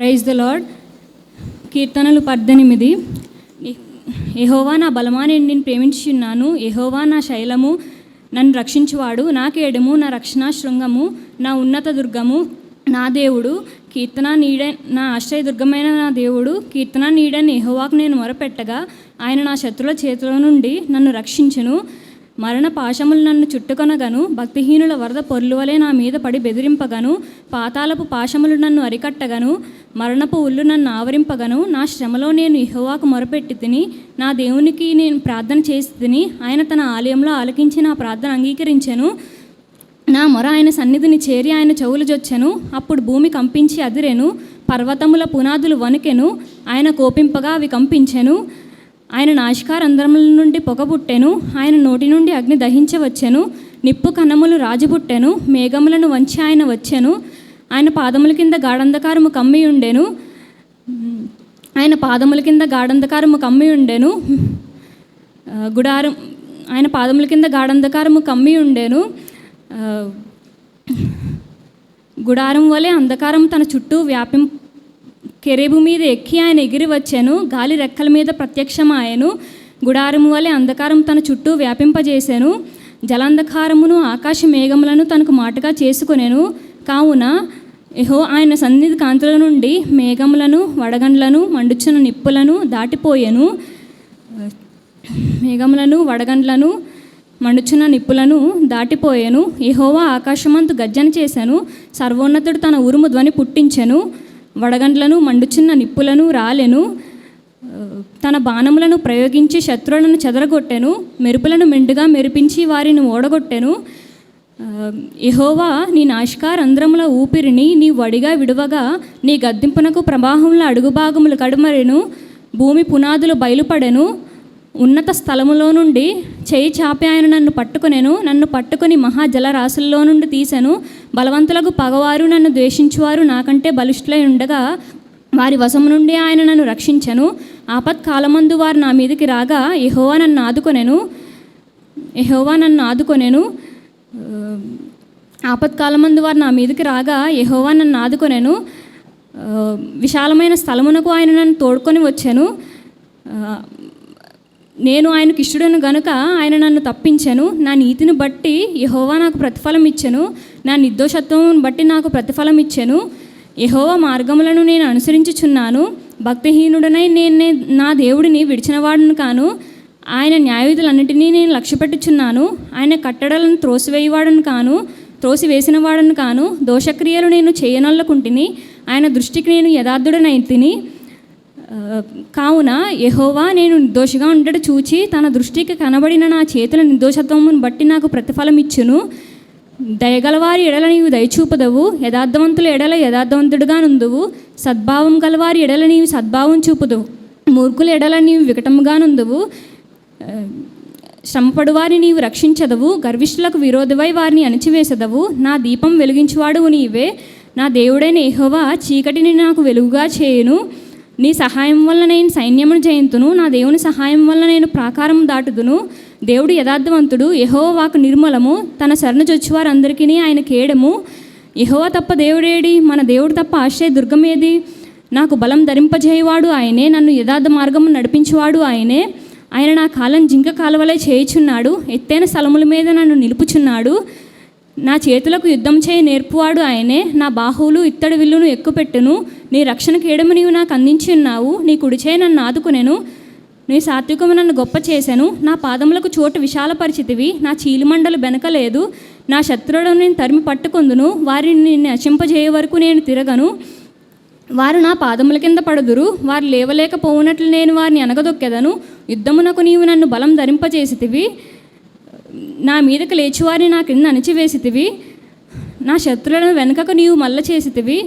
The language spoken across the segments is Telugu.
ప్రైజ్ ద లాడ్ కీర్తనలు పద్దెనిమిది. ఎహోవా నా బలమాని నేను ప్రేమించున్నాను ఎహోవా నా శైలము నన్ను రక్షించువాడు. నా కేడము నా రక్షణ శృంగము నా ఉన్నత దుర్గము నా దేవుడు. కీర్తన నీడ నా ఆశ్రయ దుర్గమైన నా దేవుడు. కీర్తన నీడని ఎహోవాకు నేను మొరపెట్టగా ఆయన నా శత్రుల చేతుల నుండి నన్ను రక్షించును. మరణ పాశములు నన్ను చుట్టుకొనగను భక్తిహీనుల వరద పొర్లువలే నా మీద పడి బెదిరింపగను పాతాలపు పాశములు నన్ను అరికట్టగను మరణపు ఉల్లు నన్ను ఆవరింపగను నా శ్రమలో నేను ఇహోవాకు మొరపెట్టి తిని నా దేవునికి నేను ప్రార్థన చేసి తిని ఆయన తన ఆలయంలో ఆలకించి నా ప్రార్థన అంగీకరించాను. నా మొర ఆయన సన్నిధిని చేరి ఆయన చెవులు జొచ్చెను. అప్పుడు భూమి కంపించి అదిరెను. పర్వతముల పునాదులు వణుకెను. ఆయన కోపింపగా అవి కంపించెను. ఆయన నాశకారంధ్రముల నుండి పొగ పుట్టెను. ఆయన నోటి నుండి అగ్ని దహించవచ్చెను నిప్పు కన్నములు రాజు పుట్టెను. మేఘములను వంచి ఆయన వచ్చెను. ఆయన పాదముల కింద గాఢంధకారము కమ్మి ఉండెను. ఆయన పాదముల కింద గాఢంధకారము కమ్మి ఉండెను. గుడారం ఆయన పాదముల కింద గాఢంధకారము కమ్మి ఉండెను. గుడారం వలె అంధకారం తన చుట్టూ వ్యాపిం కెరేబు మీద ఎక్కి ఆయన ఎగిరి వచ్చాను. గాలి రెక్కల మీద ప్రత్యక్షమాయను. గుడారము వలె అంధకారం తన చుట్టూ వ్యాపింపజేశాను జలాంధకారమును ఆకాశ మేఘములను తనకు మాటగా చేసుకునేను. కావున ఎహో ఆయన సన్నిధి కాంతుల నుండి మేఘములను వడగండ్లను మండుచున్న నిప్పులను దాటిపోయెను. మేఘములను వడగండ్లను మండుచున్న నిప్పులను దాటిపోయాను. ఎహోవా ఆకాశమంతు గర్జన చేశాను సర్వోన్నతుడు తన ఉరుము ధ్వని పుట్టించెను. వడగండ్లను మండుచున్న నిప్పులను రాలెను. తన బాణములను ప్రయోగించి శత్రువులను చెదరగొట్టెను. మెరుపులను మెండుగా మెరిపించి వారిని ఓడగొట్టెను. ఎహోవా నీ నాష్కారంధ్రముల ఊపిరిని నీ వడిగా విడువగా నీ గద్దింపునకు ప్రవాహంలో అడుగుభాగములు కడుమరెను. భూమి పునాదులు బయలుపడెను. ఉన్నత స్థలములో నుండి చేయి చాపి ఆయన నన్ను పట్టుకునేను నన్ను పట్టుకొని మహాజలరాశుల్లో నుండి తీశాను బలవంతులకు పగవారు నన్ను ద్వేషించువారు నాకంటే బలిష్ఠులై ఉండగా వారి వశము నుండి ఆయన నన్ను రక్షించను. ఆపత్కాలమందు వారు నా మీదకి రాగా ఎహోవా నన్ను ఆదుకొనెను. ఎహోవా నన్ను ఆదుకొనెను. ఆపత్కాలమందు వారు నా మీదకి రాగా ఎహోవా నన్ను ఆదుకొనెను. విశాలమైన స్థలమునకు ఆయన నన్ను తోడుకొని వచ్చాను. నేను ఆయనకు ఇష్టడను గనుక ఆయన నన్ను తప్పించాను. నా నీతిని బట్టి యహోవా నాకు ప్రతిఫలం ఇచ్చెను. నా నిర్దోషత్వం బట్టి నాకు ప్రతిఫలం ఇచ్చాను. యహోవా మార్గములను నేను అనుసరించుచున్నాను. భక్తిహీనుడనై నేను నా దేవుడిని విడిచినవాడును కాను. ఆయన న్యాయవిధులన్నిటినీ నేను లక్ష్యపెట్టుచున్నాను. ఆయన కట్టడలను త్రోసివేయవాడను కాను త్రోసివేసిన వాడను కాను. దోషక్రియలు నేను చేయనొల్లకుంటిని. ఆయన దృష్టికి నేను యథార్థుడనై తిని కావున యహోవా నేను నిర్దోషిగా ఉండట చూచి తన దృష్టికి కనబడిన నా చేతుల నిర్దోషత్వమును బట్టి నాకు ప్రతిఫలం ఇచ్చును దయగలవారి ఎడల నీవు దయచూపదవు యథార్థవంతుల ఎడల యథార్థవంతుడుగా నుందువు. సద్భావం గలవారి ఎడల నీవు సద్భావం చూపుదవు. మూర్ఖుల ఎడల నీవు వికటముగా నుందువు. శ్రమపడువారి నీవు రక్షించదవు గర్విష్ఠులకు విరోధమై వారిని అణిచివేసదవు. నా దీపం వెలిగించువాడు నీవే. నా దేవుడైన ఎహోవా చీకటిని నాకు వెలుగుగా చేయను. నీ సహాయం వల్ల నేను సైన్యమును జయింతును నా దేవుని సహాయం వల్ల నేను ప్రాకారం దాటుదును. దేవుడు యథార్థవంతుడు యెహోవా వాకు నిర్మలము. తన శరణు చొచ్చువారందరికీ ఆయన కేడము. యెహోవా తప్ప దేవుడేడి మన దేవుడు తప్ప ఆశ్రయ దుర్గమేది నాకు బలం ధరింపజేయవాడు ఆయనే నన్ను యథార్థ మార్గము నడిపించేవాడు ఆయనే. ఆయన నా కాలం జింక కాలువలే చేయుచున్నాడు ఎత్తైన స్థలముల మీద నన్ను నిలుపుచున్నాడు. నా చేతులకు యుద్ధం చేయి నేర్పువాడు ఆయనే. నా బాహువులు ఇత్తడి విల్లును ఎక్కుపెట్టును. నీ రక్షణ కీడము నీవు నాకు అందించి ఉన్నావు. నీ కుడిచే నన్ను ఆదుకునేను. నీ సాత్వికము నన్ను గొప్ప చేశాను నా పాదములకు చోటు విశాల పరిచితివి నా చీలిమండలు బెనకలేదు. నా శత్రువులను నేను తరిమి పట్టుకొందును. వారిని నిన్ను నశింపజేయ వరకు నేను తిరగను. వారు నా పాదముల కింద పడుదురు. వారు లేవలేకపోవునట్లు నేను వారిని అనగదొక్కెదను యుద్ధమునకు నీవు నన్ను బలం ధరింపజేసితివి. నా మీదకు లేచివారిని నా కింద అణిచివేసితివి. నా శత్రులను వెనుకకు నీవు మల్ల చేసితివి.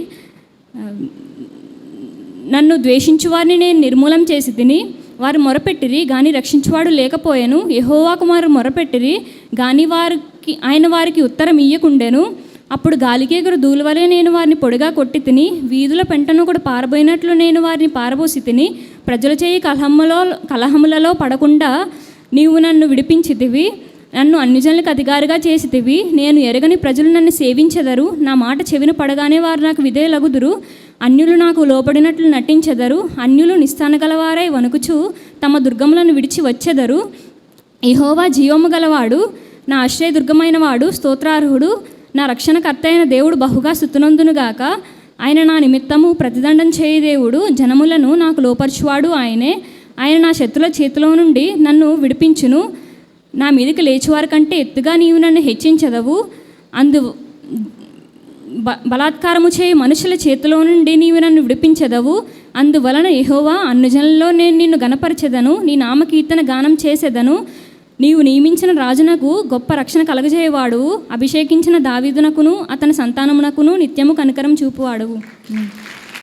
నన్ను ద్వేషించు వారిని నేను నిర్మూలం చేసి తిని వారు మొరపెట్టిరి కానీ రక్షించువాడు లేకపోయాను. యహోవాకు వారు మొరపెట్టిరి కానీ వారికి ఆయన వారికి ఉత్తరం ఇయ్యకుండెను. అప్పుడు గాలికేగురు దూలవలే నేను వారిని పొడిగా కొట్టి తిని వీధుల పెంటను కూడా పారబోయినట్లు నేను వారిని పారబోసి తిని ప్రజల చేయి కలహములో కలహములలో పడకుండా నీవు నన్ను విడిపించితివి. నన్ను అన్యజనులకు అధికారిగా చేసితివి. నేను ఎరగని ప్రజలు నన్ను సేవించెదరు. నా మాట చెవిన పడగానే వారు నాకు విధేయులగుదురు. అన్యులు నాకు లోపడినట్లు నటించెదరు. అన్యులు నిస్తాన గలవారై వణుకుచు తమ దుర్గములను విడిచి వచ్చెదరు. ఇహోవా జీవము గలవాడు నా ఆశ్రయదుర్గమైన వాడు స్తోత్రార్హుడు. నా రక్షణకర్త అయిన దేవుడు బహుగా స్థుతునందునుగాక. ఆయన నా నిమిత్తము ప్రతిదండం చేయ దేవుడు. జనములను నాకు లోపరుచువాడు ఆయనే. ఆయన నా శత్రుల చేతిలో నుండి నన్ను విడిపించును. నా మీదకి లేచివారి కంటే ఎత్తుగా నీవు నన్ను హెచ్చించదవు. అందు బ బలాత్కారము చేయి మనుషుల చేతిలో నుండి నీవు నన్ను విడిపించదవు. అందువలన యహోవా అన్నుజనుల్లో నేను నిన్ను గనపరచెదను నీ నామకీర్తన గానం చేసేదను. నీవు నియమించిన రాజునకు గొప్ప రక్షణ కలగజేయవాడు. అభిషేకించిన దావీదునకును అతని సంతానమునకును నిత్యము కనికరం చూపువాడువు.